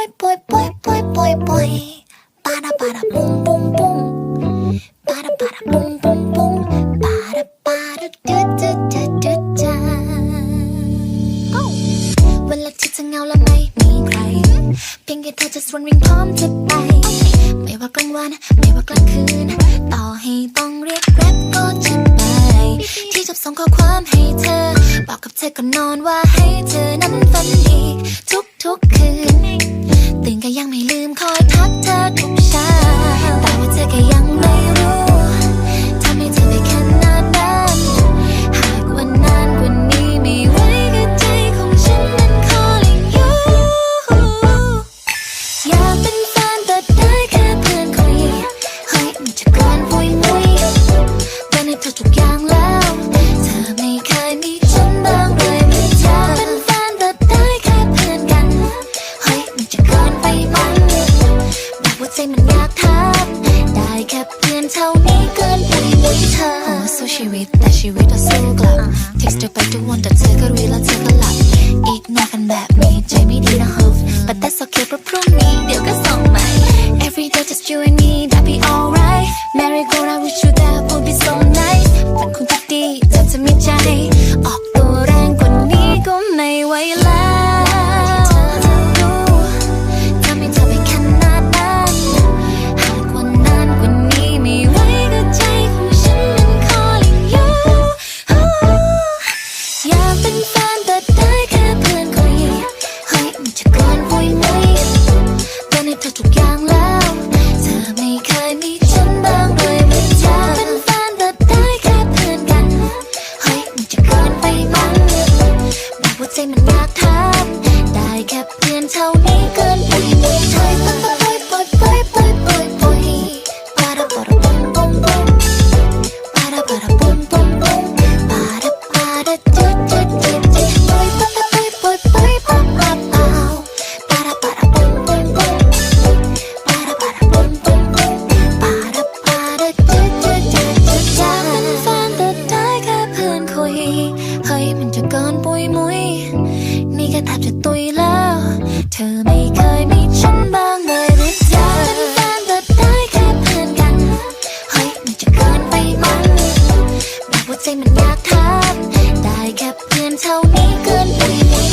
boy, boy, boy, boy, boy, boy. Bada bada boom, boom, boom. Bada bada boom, boom, boom. Bada bada do do do do do. Oh. เวลาที่เธอเหงาและไม่มีใคร เพียงแค่เธอจะสวนวิ่งพร้อมจะไป ไม่ว่ากลางวันไม่ว่ากลางคืน ต่อให้ต้องเรียกแกร็บก็จะไป ที่จะส่งข้อความให้เธอ บอกกับเธอก่อนนอนว่าให้เธอนั้นฝันดี ทุกทุกๆคืน ตื่นก็ยังไม่ลืมคอยทักเธอทุกเช้าแต่ว่าเธอก็ยัง กินไปไหมแบบว่าใจมันอยากทักได้แค่เพื่อนเท่านี้เกินไปุยมุยเธอโอ้สู้ชีวิตแต่ชีวิตเราสู้กลับ text เธอไปทุกวันแต่เธอก็รีแล้วเธอก็หลับ อีกนอกกันแบบนี้ใจไม่ดีนะ hope but that's okay เพราะพรุ่งนี้เดี๋ยวก็ส่งใหม่ every day just you and me that be alright merry go round with you that would be so มันยากครับ ได้แค่เพื่อนเท่านี้เกินไป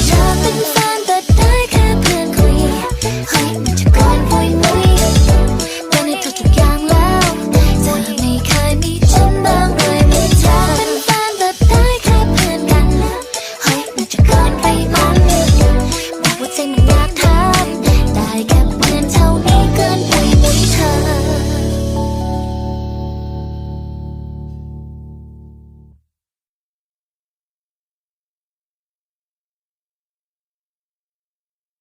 เธอเป็นแฟนแต่ได้แค่เพื่อนคุยเฮ้ยมันจะเกินปุยมุยตอนนี้เธอทุกอย่างแล้วเธอไม่เคยมีฉันบ้างเลยเธอเป็นแฟนแต่ได้แค่เพื่อนกันเฮ้ยมันจะเกินไปไห